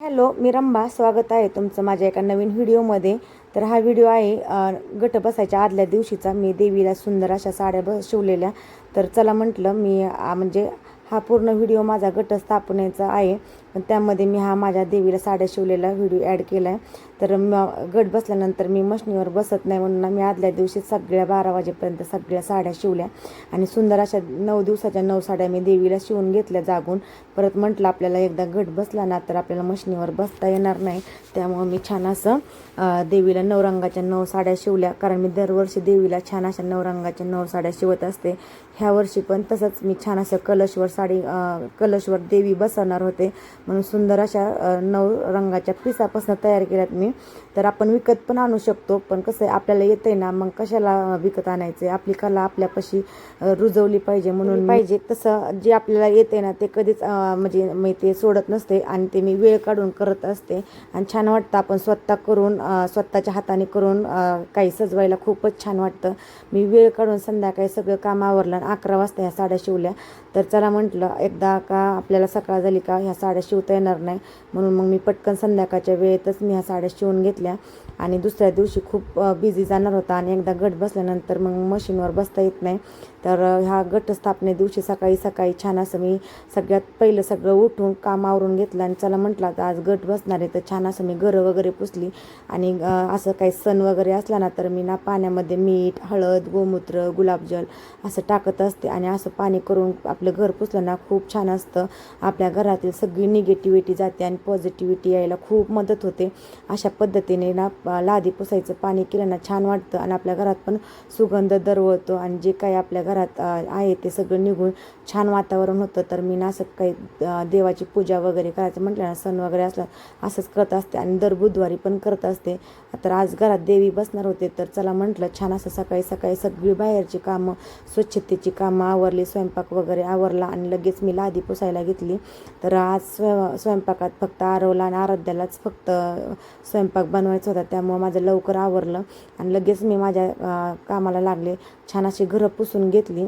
Hello मी रंबा. स्वागत आहे तुमचं माझ्या एका नवीन व्हिडिओमध्ये. तर हा व्हिडिओ आहे गट बसायच्या आदल्या दिवशीचा. मी देवीला सुंदर अशा साड्या बस शिवलेल्या तर चला म्हटलं मी म्हणजे हा पूर्ण व्हिडिओ माझा गट स्थापनेचा आहे. पण त्यामध्ये मी हा माझ्या देवीला साड्या शिवलेला व्हिडिओ ॲड केला आहे तर गट बसल्यानंतर मी मशनीवर बसत नाही म्हणून मी आदल्या दिवशी सगळ्या बारा वाजेपर्यंत सगळ्या साड्या शिवल्या. आणि सुंदर अशा नऊ दिवसाच्या नऊ साड्या मी देवीला शिवून घेतल्या जागून. परत म्हटलं आपल्याला एकदा गट बसला ना तर आपल्याला मशनीवर बसता येणार नाही. त्यामुळं मी छान असं देवीला नऊ रंगाच्या नऊ साड्या शिवल्या. कारण मी दरवर्षी देवीला छान अशा नऊ रंगाच्या नऊ साड्या शिवत असते. ह्या वर्षी पण तसंच मी छान असं कलशवर साडी कलशवर देवी बसवणार होते. म्हणून सुंदर अशा नऊ रंगाच्या पिसापासून तयार केल्यात मी. तर आपण विकत पण आणू शकतो. पण कसं आहे आपल्याला येतंय ना मग कशाला विकत आणायचं आपली कला आपल्यापाशी रुजवली पाहिजे म्हणून पाहिजे. तसं जे आपल्याला येते ना ते कधीच म्हणजे मी ते सोडत नसते आणि ते मी वेळ काढून करत असते. आणि छान वाटतं आपण स्वतः करून स्वतःच्या हाताने करून काही सजवायला खूपच छान वाटतं. मी वेळ काढून संध्याकाळी सगळं काम आवरलं आणि अकरा वाजता ह्या साड्या शिवल्या. तर चला म्हटलं एकदा का आपल्याला सकाळ झाली का ह्या साड्या शिवता येणार नाही. म्हणून मग मी पटकन संध्याकाळच्या वेळेतच मी ह्या साड्या शिवून घेतल्या. आणि दुसऱ्या दिवशी खूप बिझी जाणार होता आणि एकदा गट बसल्यानंतर मग मशीनवर बसता येत नाही. तर ह्या गट स्थापने दिवशी सकाळी सकाळी छान असं मी सगळ्यात पहिलं सगळं उठून काम आवरून घेतलं आणि चला म्हटलं आता आज गट बसणार आहे तर छान असं मी घरं वगैरे पुसली. आणि असं काही सण वगैरे असला ना तर मी ना पाण्यामध्ये मीठ हळद गोमूत्र गुलाबजल असं टाकत असते. आणि असं पाणी करून आपलं घर पुसलं ना खूप छान असतं. आपल्या घरातील सगळी निगेटिव्हिटी जाते आणि पॉझिटिव्हिटी यायला खूप मदत होते. अशा पद्धतीने ना लादी पुसायचं पाणी केलं ना छान वाटतं. आणि आपल्या घरात पण सुगंध दरवळतो आणि जे काही आपल्या घरात घरात आहे ते सगळं निघून छान वातावरण होतं. तर मी ना असं काही देवाची पूजा वगैरे करायचं म्हटलं ना सण वगैरे असला असंच करत असते. आणि दर बुधवारी पण करत असते. तर आज घरात देवी बसणार होते. तर चला म्हटलं छान असं सकाळी सकाळी सगळी बाहेरची कामं स्वच्छतेची कामं आवरली. स्वयंपाक वगैरे आवरला आणि लगेच मी लादी पुसायला घेतली. तर आज स्वय स्वयंपाकात फक्त आरवला आणि आराध्यालाच फक्त स्वयंपाक बनवायचा होता. त्यामुळं माझं लवकर आवरलं. आणि लगेच मी माझ्या कामाला लागले. छान अशी घरं पुसून घेतली.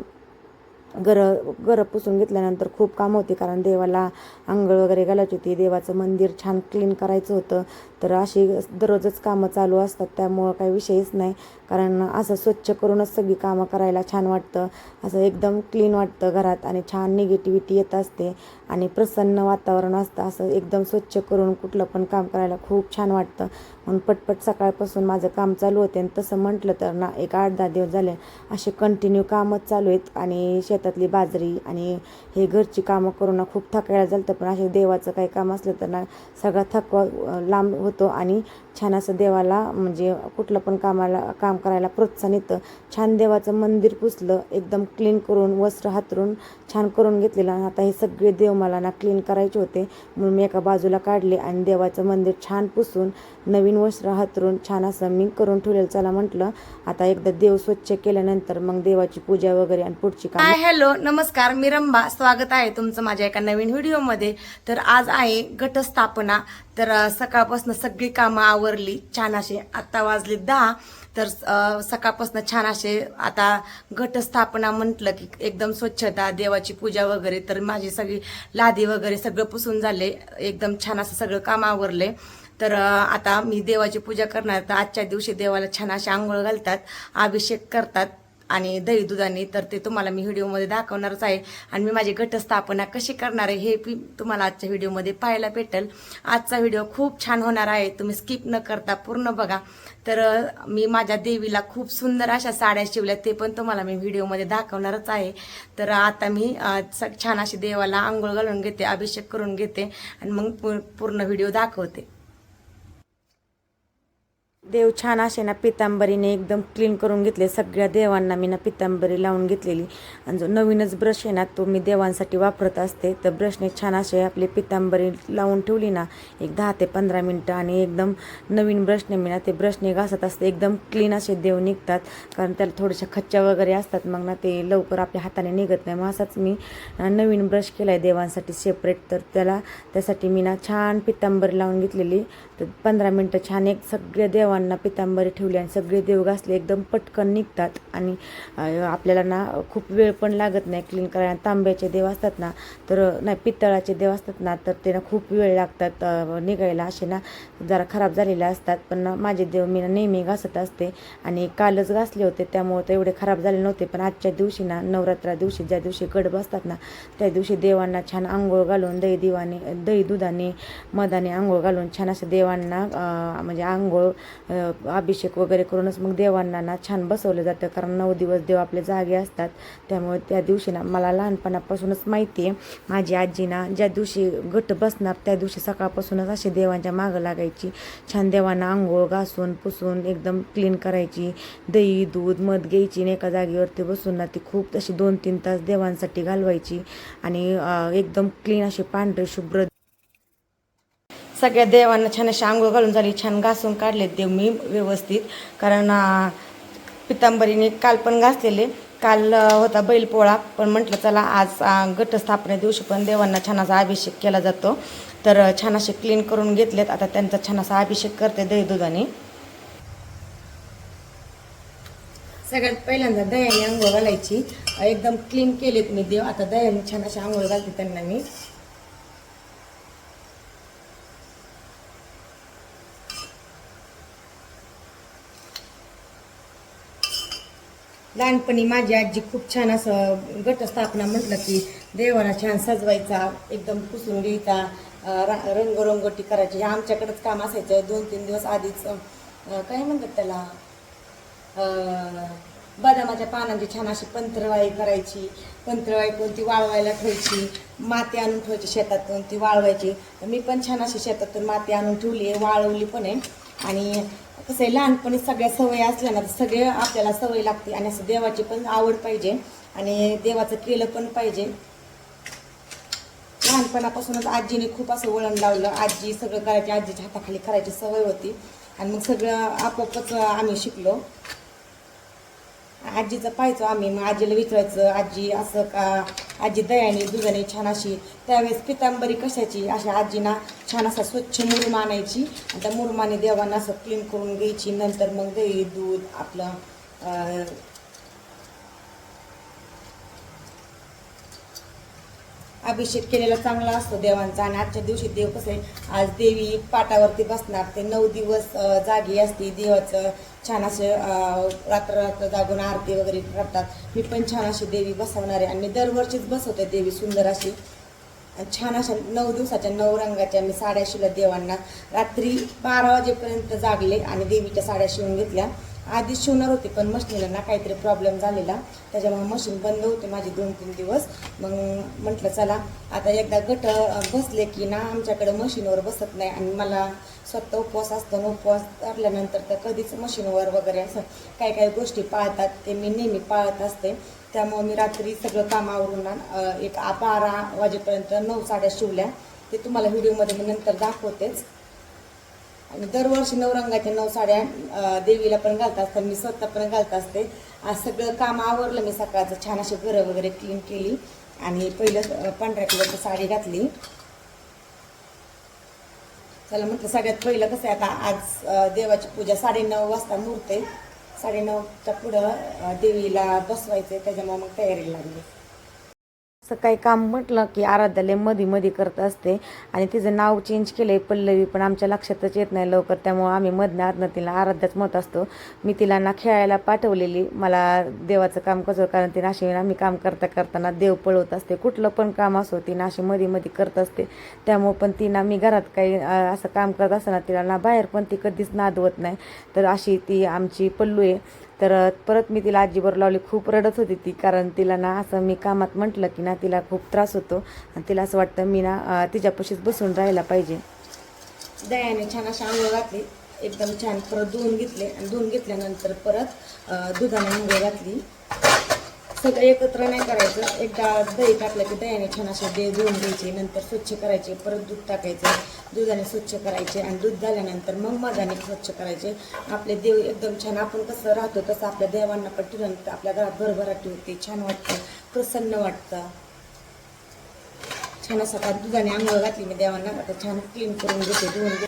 घरं घरं पुसून घेतल्यानंतर खूप काम होते कारण देवाला आंघोळ वगैरे घालायची होती. देवाचं मंदिर छान क्लीन करायचं होतं. तर अशी दररोजच कामं चालू असतात त्यामुळं काही विषयच नाही. कारण असं स्वच्छ करूनच सगळी कामं करायला छान वाटतं. असं एकदम क्लीन वाटतं घरात आणि छान निगेटिव्हिटी येत असते आणि प्रसन्न वातावरण असतं. असं एकदम स्वच्छ करून कुठलं पण काम करायला खूप छान वाटतं. म्हणून पटपट सकाळपासून माझं काम चालू होते आणि तसं म्हटलं तर ना एक आठ दहा दिवस झाले असे कंटिन्यू कामच चालू आहेत आणि शेतातली बाजरी आणि हे घरची कामं करून खूप थकायला झालं पण असे देवाचं काही काम असलं तर ना सगळा थकवा लांब होतो आणि छान असं देवाला म्हणजे कुठलं पण कामाला काम करायला प्रोत्साहन येतं. छान देवाचं मंदिर पुसलं एकदम क्लीन करून वस्त्र हातरून छान करून घेतलेलं. आणि आता हे सगळे देव मला ना क्लीन करायचे होते. म्हणून मी एका बाजूला काढले आणि देवाचं मंदिर छान पुसून नवीन वस्त्र हातरून छान असं मी करून ठेवलेलं. चला म्हटलं आता एकदा देव स्वच्छ केल्यानंतर मग देवाची पूजा वगैरे आणि पुढची काम. हॅलो नमस्कार. मी रंभा स्वागत आहे तुमचं माझ्या एका नवीन व्हिडिओमध्ये. तर आज आहे घटस्थापना. तर सकाळपासून सगळी कामं आवरली छान असे आत्ता वाजले दहा तर सकाळपासून छान असे आता घटस्थापना म्हटलं की एकदम स्वच्छता देवाची पूजा वगैरे तर माझी सगळी लादी वगैरे सगळं पुसून झाले. एकदम छान असं सगळं काम आवरले. तर आता मी देवाची पूजा करणार. तर आजच्या दिवशी देवाला छान असे आंघोळ घालतात अभिषेक करतात. आणि दही दुधाने तर ते तुम्हाला मी व्हिडिओमध्ये दाखवणारच आहे. आणि मी माझी घटस्थापना कशी करणार आहे हे बी तुम्हाला आजच्या व्हिडिओमध्ये पाहायला भेटेल. आजचा व्हिडिओ खूप छान होणार आहे. तुम्ही स्किप न करता पूर्ण बघा. तर मी माझ्या देवीला खूप सुंदर अशा साड्या शिवल्या ते पण तुम्हाला मी व्हिडिओमध्ये दाखवणारच आहे. तर आता मी स- छान अशी देवाला आंघोळ घालून घेते अभिषेक करून घेते आणि मग पूर्ण व्हिडिओ दाखवते. देव छान असे ना पितांबरीने एकदम क्लीन करून घेतले. सगळ्या देवांना मी ना पितांबरी लावून घेतलेली. आणि जो नवीनच ब्रश आहे ना तो मी देवांसाठी वापरत असते. तर ब्रशने छान असे आपली पितांबरी लावून ठेवली ना एक दहा ते पंधरा मिनटं आणि एकदम नवीन ब्रशने मी ना ते ब्रशने घासत असते. एकदम क्लीन असे देव निघतात. कारण त्याला थोड्याशा खच्च्या वगैरे असतात मग ना ते लवकर आपल्या हाताने निघत नाही. मग असाच मी नवीन ब्रश केला आहे देवांसाठी सेपरेट तर त्याला त्यासाठी मी ना छान पितांबरी लावून घेतलेली. तर पंधरा मिनटं छान एक सगळ्या देवांना देवांना पितांबरी ठेवली आणि सगळे देव घासले एकदम पटकन निघतात. आणि आपल्याला ना खूप वेळ पण लागत नाही क्लीन करायला. तांब्याचे देव असतात ना तर नाही पितळाचे देव असतात ना तर ते ना खूप वेळ लागतात निघायला. असे ना जरा खराब झालेले असतात. पण माझे देव मी ना नेहमी घासत असते. आणि कालच घासले होते त्यामुळे ते एवढे खराब झाले नव्हते. पण आजच्या दिवशी ना नवरात्रा दिवशी ज्या दिवशी गड बसतात ना त्या दिवशी देवांना छान आंघोळ घालून दही दिवाने दही दुधाने मधाने आंघोळ घालून छान असं देवांना म्हणजे आंघोळ अभिषेक वगैरे करूनच मग देवांना ना छान बसवलं जातं. कारण नऊ दिवस देव आपले जागे असतात. त्यामुळे त्या दिवशी ना मला लहानपणापासूनच माहिती आहे. माझी आजी ना ज्या दिवशी गट बसणार त्या दिवशी सकाळपासूनच अशी देवांच्या मागं लागायची. छान देवांना आंघोळ घासून पुसून एकदम क्लीन करायची. दही दूध मध घ्यायची आणि एका जागेवरती बसून ना ती खूप तशी दोन तीन तास देवांसाठी घालवायची. आणि एकदम क्लीन अशी पांढरे शुभ्र सगळ्या देवांना छान अशी आंघोळ घालून झाली छान घासून काढले देव मी व्यवस्थित. कारण पितांबरीने काल पण घासलेले. काल होता बैलपोळा पण म्हटलं चला आज घटस्थापने दिवशी पण देवांना छान असा अभिषेक केला जातो. तर छान असे क्लीन करून घेतलेत. आता त्यांचा छान असा अभिषेक करते दही दुधाने. सगळ्यात पहिल्यांदा दह्याने आंघोळ घालायची. एकदम क्लीन केलेत मी देव. आता दह्याने छान अशी आंघोळ घालते त्यांना मी. लहानपणी माझी आजी खूप छान असं घटस्थापना म्हटलं की देवाला छान सजवायचा एकदम पुसून घ्यायचा रा- रंगरंगोटी करायची. हे आमच्याकडंच काम असायचं. दोन तीन दिवस आधीच काय म्हणतात त्याला? बदामाच्या पानांची छान अशी पंत्रवाई करायची. पंत्रवाई करून ती वाळवायला ठेवायची? माती आणून ठेवायची शेतातून ती वाळवायची. मी पण छान अशी शेतातून माती आणून ठेवली आहे. वाळवली पण आहे. आणि कसं आहे लहानपणी सगळ्या सवय असल्या ना तर सगळे आपल्याला सवय लागते आणि असं देवाची पण आवड पाहिजे आणि देवाचं केलं पण पाहिजे. लहानपणापासूनच आजीने खूप असं वळण लावलं. आजी सगळं करायची आजीच्या हाताखाली करायची सवय होती आणि मग सगळं आपोआपच आम्ही शिकलो. आजीचं पाहायचो आम्ही. मग आजीला विचारायचं आजी असं का? आजी दयाने दुधाने छान अशी. त्यावेळेस पितांबरी कशाची? अशा आजीना छान असा स्वच्छ मुरुम आणायची आणि त्या मुरुमाने देवांना असं क्लीन करून घ्यायची. नंतर मग दही दूध आपलं अभिषेक केलेला चांगला असतो देवांचा. आणि आजच्या दिवशी देव कसे आज देवी पाटावरती बसणार. ते नऊ दिवस जागी असते. देवाचं छान असे रात्र रात्र जागून आरती वगैरे करतात. मी पण छान अशी देवी बसवणार. आहे आणि दरवर्षीच बसवते देवी सुंदर अशी. छान अशा नऊ दिवसाच्या नऊ रंगाच्या मी साड्या शिवल्या देवांना. रात्री बारा वाजेपर्यंत जागले आणि देवीच्या साड्या शिवून घेतल्या. आधीच शिवणार होती पण मशीनला ना काहीतरी प्रॉब्लेम झालेला. त्याच्यामुळे मशीन बंद होते माझी दोन तीन दिवस. मग म्हटलं चला आता एकदा गट बसले की ना आमच्याकडे मशीनवर बसत नाही आणि मला स्वतः उपवास असतो ना उपवास धरल्यानंतर तर कधीच मशीनवर वगैरे असं काही काही गोष्टी पाळतात. ते मी नेहमी पाळत असते. त्यामुळे मी रात्री सगळं काम आवरून ना एक आ- बारा वाजेपर्यंत नऊ साड्या शिवल्या. ते तुम्हाला व्हिडिओमध्ये मी नंतर दाखवतेच. आणि दरवर्षी नऊ रंगाच्या नऊ साड्या देवीला पण घालत असतात मी स्वतः पण घालत असते. आज सगळं काम आवरलं मी सकाळचं. छान अशी घरं वगैरे क्लीन केली. आणि पहिलं पांढऱ्या कलरची साडी घातली. चला म्हटलं सगळ्यात पहिलं कसं आहे आता आज देवाची पूजा साडेनऊ वाजता मुहूर्त आहे. साडेनऊच्या पुढं देवीला बसवायचं आहे त्याच्यामुळे मग तयारी लागली. असं काही काम म्हटलं की आराध्यालय मधी मधी करत असते. आणि तिचं नाव चेंज केलं आहे पल्लवी पण आमच्या लक्षातच येत नाही लवकर. त्यामुळं आम्ही मधनं आधनं तिला आराध्याच मत असतो. मी तिला ना खेळायला पाठवलेली. मला देवाचं काम कसं कारण ती नाशी आम्ही काम करता करताना देव पळवत असते. कुठलं पण काम असो ती नाशी मधी मधी करत असते. त्यामुळं पण ती ना मी घरात काही असं काम करत असताना तिला ना बाहेर पण ती कधीच नादवत नाही. तर अशी ती आमची पल्लू आहे. तर परत मी तिला आजीवर लावली. खूप रडत होती ती कारण तिला ना असं मी कामात म्हटलं की ना तिला खूप त्रास होतो. आणि तिला असं वाटतं मी ना तिच्यापाशीच बसून राहायला पाहिजे. दह्याने छान अशा आंघोळ घातली. एकदम छान परत धुवून घेतले. आणि धुवून घेतल्यानंतर परत दुधाने आंघोळ घातली. सगळं एकत्र नाही करायचं. एकदा दही टाकलं की दह्याने छान असे दे धुवून घ्यायचे नंतर स्वच्छ करायचे परत दूध टाकायचं. दुधाने स्वच्छ करायचे आणि दूध झाल्यानंतर मग मधाने स्वच्छ करायचे. आपले देव एकदम छान आपण कसं राहतो तसं आपल्या देवांना पण ठेवून आपल्या घरात भरभराटी होते छान वाटतं प्रसन्न वाटतं. छान असं आता दुधाने आंघोळ घातली मी देवांना आता छान क्लीन करून घेते धुवून घेते.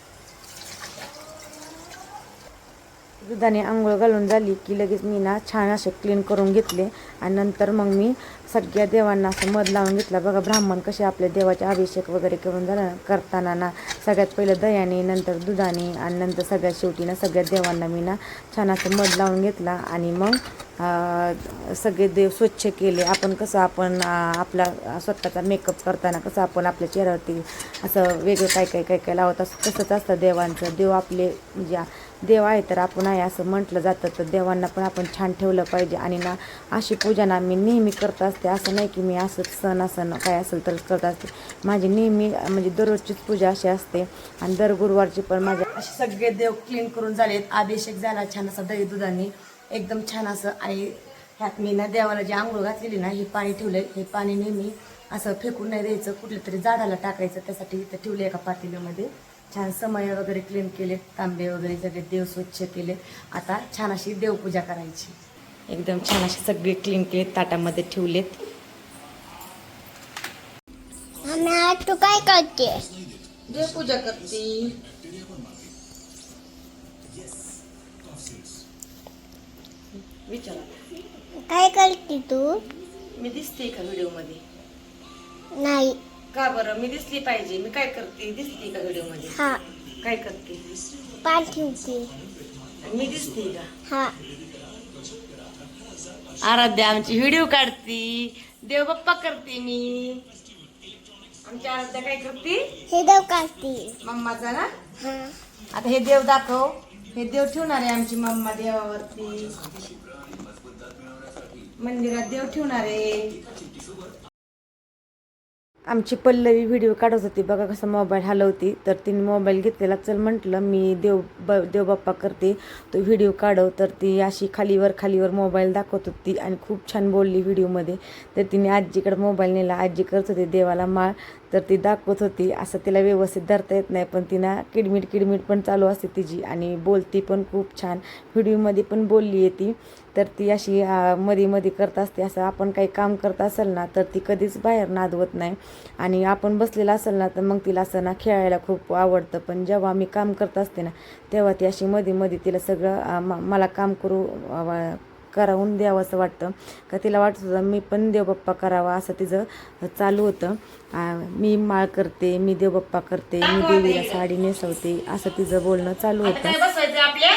दुधाने आंघोळ घालून झाली की लगेच मी ना छान असे क्लीन करून घेतले. आणि नंतर मग मी सगळ्या देवांना असं मध लावून घेतला. बघा ब्राह्मण कसे आपल्या देवाचे अभिषेक वगैरे करून झाला. करताना ना सगळ्यात पहिलं दह्याने नंतर दुधाने आणि नंतर सगळ्यात शेवटी ना सगळ्या देवांना मी ना छान असं मध लावून घेतला. आणि मग सगळे देव स्वच्छ केले. आपण कसं आपण आपला स्वतःचा मेकअप करताना कसं आपण आपल्या चेहऱ्यावरती असं वेगळं काय काय काय काय लावत असं तसंच असतं देवांचं. देव आपले म्हणजे देव आहे तर आपण आहे असं म्हटलं जातं तर देवांना पण आपण छान ठेवलं पाहिजे. आणि ना अशी पूजा ना मी नेहमी करत असते. असं नाही की मी असं सण असं काय असेल तरच करत असते. माझी नेहमी म्हणजे दररोजचीच पूजा अशी असते. आणि दर गुरुवारची पण माझ्या असे सगळे देव क्लीन करून झालेत. अभिषेक झाला छान असा दही दुधाने. एकदम छान असं. आणि ह्यात मी ना देवाला जी आंघोळ घातलेली ना हे पाणी ठेवलं हे पाणी नेहमी असं फेकून नाही द्यायचं. कुठल्या तरी झाडाला टाकायचं. त्यासाठी इथं ठेवले एका पातेल्यामध्ये. छान समय वगैरे क्लीन केले तांबे वगैरे सगळे देव स्वच्छ केले आता छान अशी देवपूजा करायची. एकदम छान अशी सगळे क्लीन केले ताटामध्ये ठेवलेत. आम्ही आज तू काय करते देवपूजा करते. विचारा. काय करते तू? मी दिसते का व्हिडिओमध्ये? नाही. का बरं? मी दिसली पाहिजे. मी काय करते? दिसते का व्हिडिओमध्ये? हा. काय करते? पाठवते आणि मी दिसते का? हा. आराध्या आमची व्हिडिओ काढते. देव बाप्पा करते मी. आमची आराध्या काय करते? हे देव काढते. मम्माचा ना हा. आता हे देव दाखव. हे देव ठेवणार आहे आमची मम्मा देवावरती. मंदिरात देव ठेवणार आहे. आमची पल्लवी व्हिडिओ काढत होती. बघा कसं मोबाईल हलवती. तर तिने मोबाईल घेतलेला. चल म्हटलं मी देव ब देवबाप्पा करते. तो व्हिडिओ काढव. तर ती अशी खालीवर खालीवर मोबाईल दाखवत होती आणि खूप छान बोलली व्हिडिओमध्ये तर तिने आजीकडे मोबाईल नेला. आजी करत होती देवाला माळ. तर ती दाखवत होती. असं तिला व्यवस्थित धरता येत नाही. पण तिनं किडमिट किडमिट पण चालू असते तिची. आणि बोलती पण खूप छान. व्हिडिओमध्ये पण बोलली आहे ती. तर ती अशी मध्ये मध्ये करत असते. असं आपण काही काम करत असेल ना तर ती कधीच बाहेर नादवत नाही. आणि आपण बसलेलं असेल ना तर मग तिला असं ना खेळायला खूप आवडतं. पण जेव्हा मी काम करत असते ना तेव्हा ती अशी मध्ये मध्ये तिला सगळं मला काम करू करावून द्यावं असं वाटतं. का तिला वाटत होतं मी पण देवबाप्पा करावा असं तिचं चालू होतं. मी माळ करते मी देवबाप्पा करते मी देवीला साडी नेसवते असं तिचं बोलणं चालू होतं. काय बसवायचं आपल्या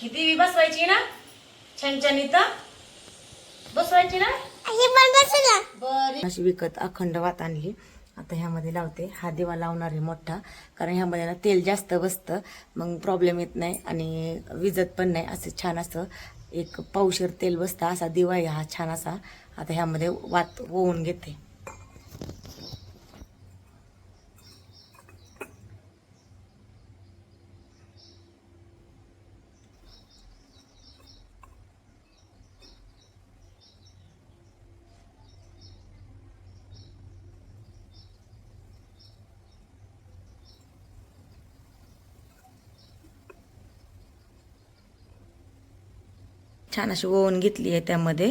देवी बसवायची ना? बसवायची ना हे पण बसला बरं. अशी विकत अखंड वात आणली आता ह्यामध्ये लावते. हा दिवा लावणार आहे मोठा. कारण ह्यामध्ये ना तेल जास्त बसतं. मग प्रॉब्लेम येत नाही आणि विजत पण नाही. असं छान असं एक पावशेर तेल बसतं. असा दिवा आहे हा छान असा. आता ह्यामध्ये वात ओवून घेते. छान अशी ओवून घेतली आहे त्यामध्ये.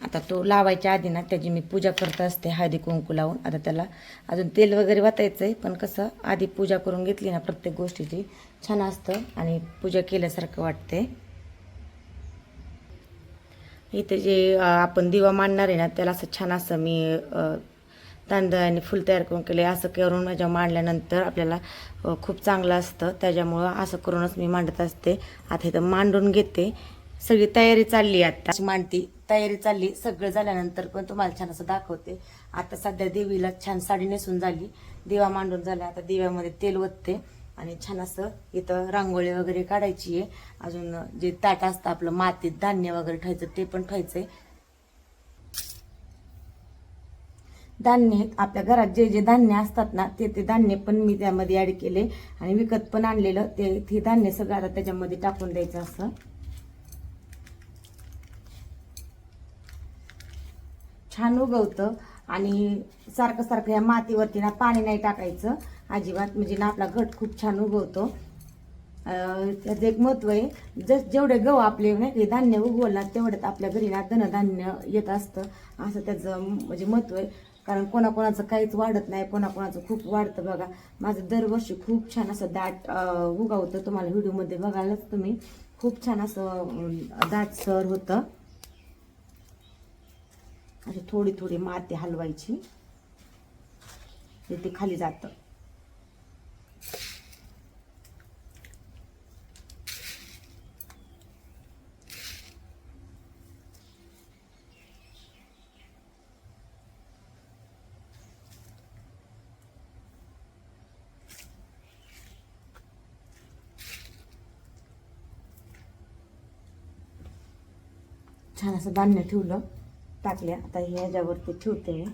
आता तो लावायच्या आधी ना त्याची मी पूजा करत असते हळदी कुंकू लावून. आता त्याला अजून तेल वगैरे वाचायचं आहे पण कसं आधी पूजा करून घेतली ना प्रत्येक गोष्टीची छान असतं आणि पूजा केल्यासारखं वाटते इथे जे आपण दिवा मांडणार आहे ना त्याला असं छान असं मी अं, तांदळाने फुल तयार करून केले. असं करून माझ्या मांडल्यानंतर आपल्याला खूप चांगलं असतं. त्याच्यामुळं असं करूनच मी मांडत असते. आता इथं मांडून घेते. सगळी तयारी चालली आहे आता. अशी मांडती. तयारी चालली. सगळं झाल्यानंतर पण तुम्हाला छान असं दाखवते. आता सध्या देवीला छान साडी नेसून झाली. दिवा मांडून झाला आता दिव्यामध्ये तेल ओतते. आणि छान असं इथं रांगोळी वगैरे काढायची आहे. अजून जे ताट असतं आपलं मातीत धान्य वगैरे ठेवायचं ते पण ठेवायचं आहे धान्य आपल्या घरात जे जे धान्य असतात ना ते ते धान्य पण मी त्यामध्ये ॲड केले. आणि विकत पण आणलेलं ते ते धान्य सगळं आता त्याच्यामध्ये टाकून द्यायचं असं. छान उगवतं. आणि सारखं सारखं या मातीवरती ना पाणी नाही टाकायचं. अजिबात म्हणजे ना आपला घट खूप छान उगवतो. त्याचं एक महत्त्व आहे जस जेवढे गहू आपले नाही का धान्य उगवलं ना तेवढ्यात आपल्या घरी ना धनधान्य येत असतं. असं त्याचं म्हणजे महत्त्व आहे. कारण कोणाकोणाचं काहीच वाढत नाही कोणाकोणाचं खूप वाढतं बघा. माझं दरवर्षी खूप छान असं दाट उगावतं. तुम्हाला व्हिडिओमध्ये बघायलाच तुम्ही. खूप छान असं दाट सर होतं. अशी थोडी थोडी माती हलवायची. ते खाली जातं. असं धान्य ठेवलं टाकल्या. आता हे ह्याच्यावरती ठेवते.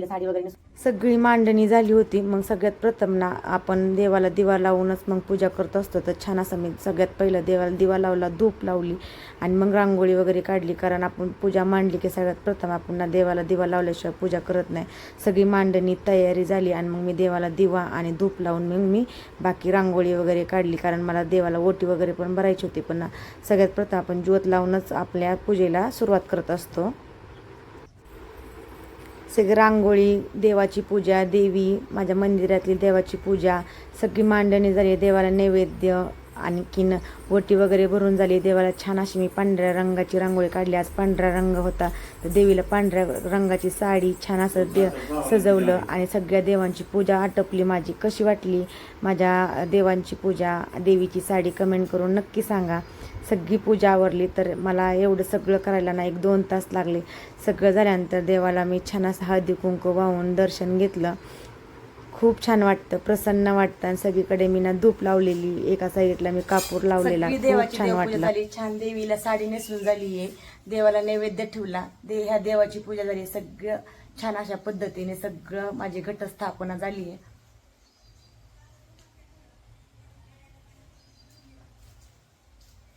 साडी वगैरे सगळी मांडणी झाली होती. मग सगळ्यात प्रथम ना आपण देवाला दिवा लावूनच मग पूजा करत असतो. तर छान असं मी सगळ्यात पहिलं देवाला दिवा लावला धूप लावली आणि मग रांगोळी वगैरे काढली. कारण आपण पूजा मांडली की सगळ्यात प्रथम आपण ना देवाला दिवा लावल्याशिवाय पूजा करत नाही. सगळी मांडणी तयारी झाली आणि मग मी देवाला दिवा आणि धूप लावून मग मी बाकी रांगोळी वगैरे काढली. कारण मला देवाला ओटी वगैरे पण भरायची होती. पण सगळ्यात प्रथम आपण ज्योत लावूनच आपल्या पूजेला सुरुवात करत असतो. सगळी रांगोळी देवाची पूजा देवी माझ्या मंदिरातली देवाची पूजा सगळी मांडणी झाली देवाला नैवेद्य आणखीन ओटी वगैरे भरून झाली. देवाला छान अशी मी पांढऱ्या रंगाची रांगोळी काढली. आज पांढरा रंग होता. तर देवीला पांढऱ्या रंगाची साडी छान असं दे सजवलं आणि सगळ्या देवांची पूजा आटपली माझी. कशी वाटली? माझ्या देवांची पूजा देवीची साडी कमेंट करून नक्की सांगा. सगळी पूजा आवरली तर मला एवढं सगळं करायला ना एक दोन तास लागले. सगळं झाल्यानंतर देवाला मी छान असं हळदी कुंकू वाहून दर्शन घेतलं. खूप छान वाटतं प्रसन्न वाटतं आणि सगळीकडे मी ना धूप लावलेली एका साईडला मी कापूर लावलेला सगळी खूप देवाची छान देवपूजा वाटलं. झाली छान देवीला साडी नेसून झाली आहे देवाला नैवेद्य ठेवला दे ह्या देवाची पूजा झाली सगळं छान अशा पद्धतीने सगळं माझी घटस्थापना झाली आहे.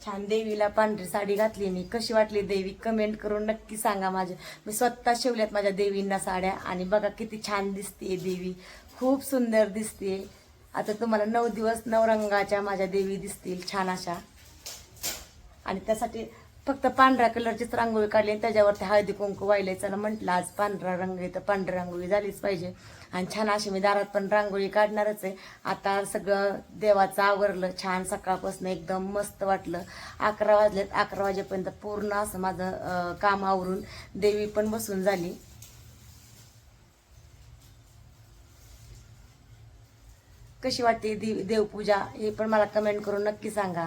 छान देवीला पांढरी साडी घातली मी कशी वाटली देवी कमेंट करून नक्की सांगा माझ्या मी स्वतः शिवल्यात माझ्या देवींना साड्या आणि बघा किती छान दिसते देवी. खूप सुंदर दिसते आता तुम्हाला नऊ दिवस नऊ रंगाच्या माझ्या देवी दिसतील छान अशा. आणि त्यासाठी फक्त पांढऱ्या कलरचीच रांगोळी काढली आणि त्याच्यावरती हळदी कुंकू वाहिले चला म्हटलं आज पांढरा रंग आहे तर पांढरी रांगोळी झालीच पाहिजे. आणि छान अशी मी दारात पण रांगोळी काढणारच आहे. आता सगळं देवाचं आवरलं छान सकाळपासून एकदम मस्त वाटलं. अकरा वाजलेत अकरा वाजेपर्यंत पूर्ण असं माझं काम आवरून देवी पण बसून झाली. कशी वाटते देव देवपूजा हे पण मला कमेंट करून नक्की सांगा.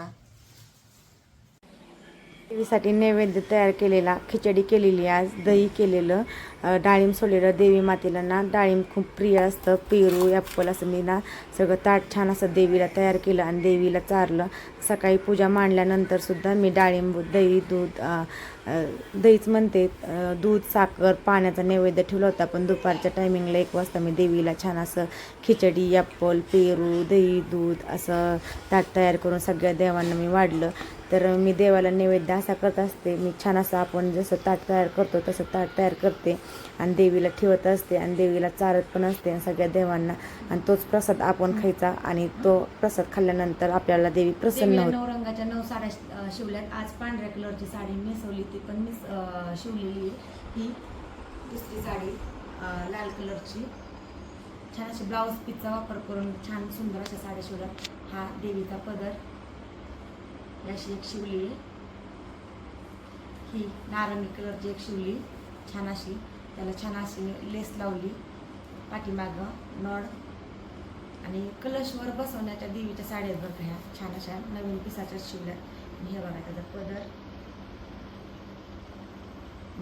देवीसाठी नैवेद्य तयार केलेला खिचडी केलेली आज दही केलेलं डाळिंब सोडलेलं देवी मातेला ना डाळिंब खूप प्रिय असतं पेरू ॲप्पल असं मी ना सगळं ताट छान असं देवीला तयार केलं आणि देवीला चारलं. सकाळी पूजा मांडल्यानंतर सुद्धा मी डाळिंब दही दूध दहीच म्हणते दूध साखर पाण्याचा नैवेद्य ठेवला होता पण दुपारच्या टायमिंगला एक वाजता मी देवीला छान असं खिचडी ॲप्पल पेरू दही दूध असं ताट तयार करून सगळ्या देवांना मी वाढलं. तर मी देवाला नैवेद्य असा करत असते. मी छान असं आपण जसं ताट तयार करतो तसं ताट तयार करते. आणि देवीला ठेवत असते आणि देवीला चारत पण असते आणि सगळ्या देवांना. आणि तोच प्रसाद आपण खायचा आणि तो प्रसाद खाल्ल्यानंतर आपल्याला देवी प्रसन्न होते. नऊ रंगाच्या नऊ साड्या शिवल्यात. आज पांढऱ्या कलरची साडी नेसवली ती पण मी अं, शिवलेली ही दुसरी साडी लाल कलरची. छान अशी ब्लाऊज पीसचा वापर करून छान सुंदर अशा साड्या शिवल्यात. हा देवीचा पदर. ही अशी एक शिवली ही नारंगी कलरची एक शिवली छान अशी. त्याला छान अशी लेस लावली. पाठीमागं नळ. आणि कलशवर बसवण्याच्या देवीच्या साड्या बघा ह्या. छान अशा नवीन पिसाच्या शिवल्या हे बघा त्याचा पदर.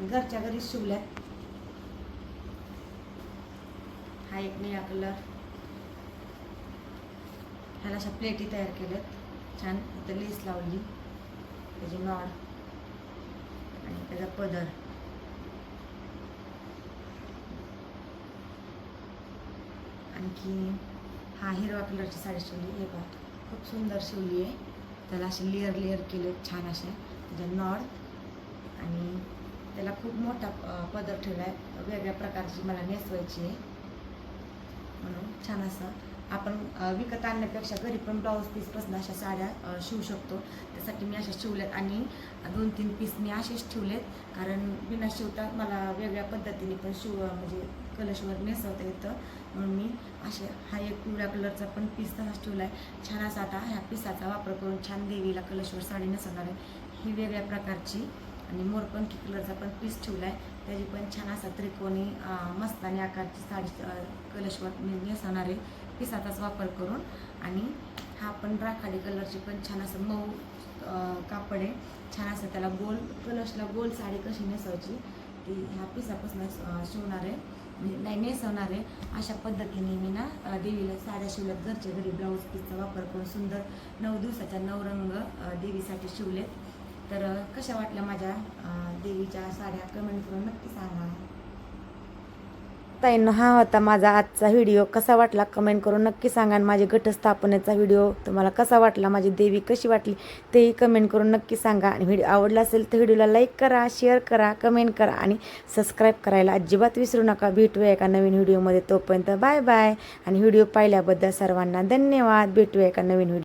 घरच्या घरी शिवल्यात हा एक निळा कलर. ह्याला अशा प्लेटी तयार केल्यात. छान इथं लेस लावली. त्याची नॉड आणि त्याचा पदर. आणखी हा हिरवा कलरची साडी शिवली. हे पहा. खूप सुंदर शिवली आहे. त्याला असे लेअर लेअर केले छान असे त्याच्या नॉड आणि त्याला खूप मोठा पदर ठेवला आहे वेगळ्या प्रकारची मला नेसवायची आहे. म्हणून छान असं आपण विकत आणण्यापेक्षा घरी पण ब्लाऊज पीसपासून अशा साड्या शिवू शकतो. त्यासाठी मी अशा शिवल्यात आणि दोन तीन पीस मी असेच ठेवलेत. कारण बिना शिवता मला वेगळ्या पद्धतीने पण शिव म्हणजे कलशवर नेसवता येतं. म्हणून मी असे हा एक पिवळ्या कलरचा पण पीस तसाच ठेवला आहे छान असा आता ह्या पिसाचा वापर करून छान देवीला कलशवर साडी नेसवणार आहे. ही वेगळ्या प्रकारची आणि मोरपंखी कलरचा पण पीस ठेवला आहे त्याची पण छान असा त्रिकोणी मस्तानी आकारची साडी कलशवर मी नेसवणार आहे. पिसाचाच वापर करून आणि हा पण राखाडी कलरची पण छान असं मऊ कापड आहे. छान असं त्याला गोल कलशला गोल साडी कशी नेसवायची ती ह्या पिसापासून शिवणार आहे. म्हणजे नाही नेसवणार आहे. अशा पद्धतीने मी ना देवीला साड्या शिवल्यात. घरच्या घरी ब्लाऊज पीसचा वापर करून सुंदर नऊ दिवसाच्या नऊ रंग देवीसाठी शिवलेत. तर कशा वाटल्या माझ्या देवीच्या साड्या? कमेंट करून नक्की सांगा. ताईंनो हा होता माझा आजचा व्हिडिओ. कसा वाटला कमेंट करून नक्की सांगा आणि माझे घटस्थापनेचा व्हिडिओ तुम्हाला कसा वाटला माझी देवी कशी वाटली तेही कमेंट करून नक्की सांगा. आणि व्हिडिओ आवडला असेल तर व्हिडिओला लाईक करा शेअर करा कमेंट करा आणि सबस्क्राईब करायला अजिबात विसरू नका. भेटूया एका नवीन व्हिडिओमध्ये तोपर्यंत बाय बाय. आणि व्हिडिओ पाहिल्याबद्दल सर्वांना धन्यवाद. भेटूया एका नवीन व्हिडिओ